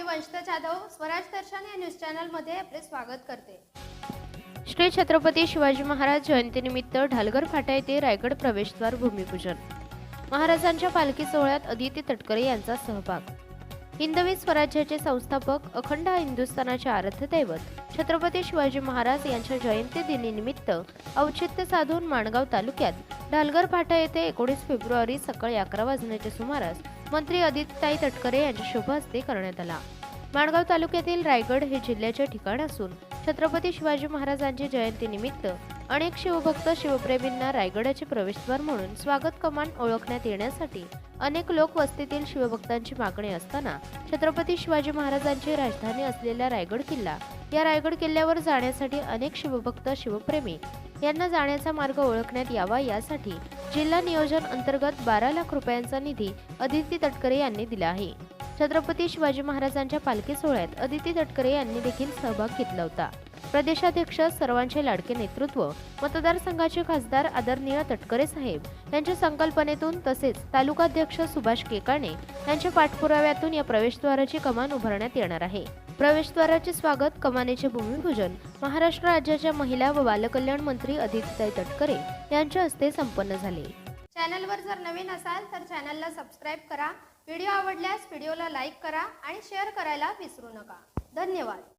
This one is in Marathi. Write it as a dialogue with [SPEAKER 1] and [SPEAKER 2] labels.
[SPEAKER 1] मी वंशिता जाधव स्वराज दर्शन या न्यूज चॅनलमध्ये आपले स्वागत करते.
[SPEAKER 2] श्री छत्रपती शिवाजी महाराज जयंतीनिमित्त ढालगर फाटा येथे रायगड प्रवेशद्वार भूमिपूजन. महाराजांच्या पालखी सोहळ्यात अदिती तटकरे यांचा सहभाग. हिंदवी स्वराज्याचे संस्थापक अखंड हिंदुस्थानाचे आराध्य दैवत छत्रपती शिवाजी महाराज यांच्या जयंती दिनीनिमित्त औचित्य साधून माणगाव तालुक्यात ढालगर फाटा येथे एकोणीस फेब्रुवारी सकाळी अकरा वाजण्याच्या सुमारास मंत्री आदित्यताई तटकरे यांच्या शुभ हस्ते करण्यात आला. माणगाव तालुक्यातील रायगड हे जिल्ह्याचे ठिकाण असून छत्रपती शिवाजी महाराजांची जयंतीनिमित्त अनेक शिवभक्त शिवप्रेमींना रायगडाचे प्रवेशद्वार म्हणून स्वागत कमान ओळखण्यात येण्यासाठी अनेक लोक वस्तीतील शिवभक्तांची मागणी असताना छत्रपती शिवाजी महाराजांची राजधानी असलेला रायगड किल्ला या रायगड किल्ल्यावर जाण्यासाठी अनेक शिवभक्त शिवप्रेमी यांना जाण्याचा मार्ग ओळखण्यात यावा यासाठी जिल्हा नियोजन अंतर्गत बारा लाख रुपयांचा निधी अदिती तटकरे यांनी दिला आहे. छत्रपती शिवाजी महाराजांच्या पालखी सोहळ्यात अदिती तटकरे यांनी देखील सहभाग घेतला होता. प्रदेशाध्यक्ष सर्वांचे लाडके नेतृत्व मतदारसंघाचे खासदार आदरणीय तटकरे साहेब यांच्या संकल्पनेतून तसेच तालुकाध्यक्ष सुभाष केकाणे यांच्या पाठपुराव्यातून या प्रवेशद्वाराची कमान उभारण्यात येणार आहे. प्रवेशद्वाराचे स्वागत कमानेचे भूमिपूजन महाराष्ट्र राज्याच्या महिला व बालकल्याण मंत्री अदितीताई तटकरे यांच्या हस्ते संपन्न झाले.
[SPEAKER 1] चॅनलवर जर नवीन असाल तर चॅनलला सबस्क्राईब करा. व्हिडिओ आवडल्यास व्हिडिओला लाईक करा आणि शेअर करायला विसरू नका. धन्यवाद.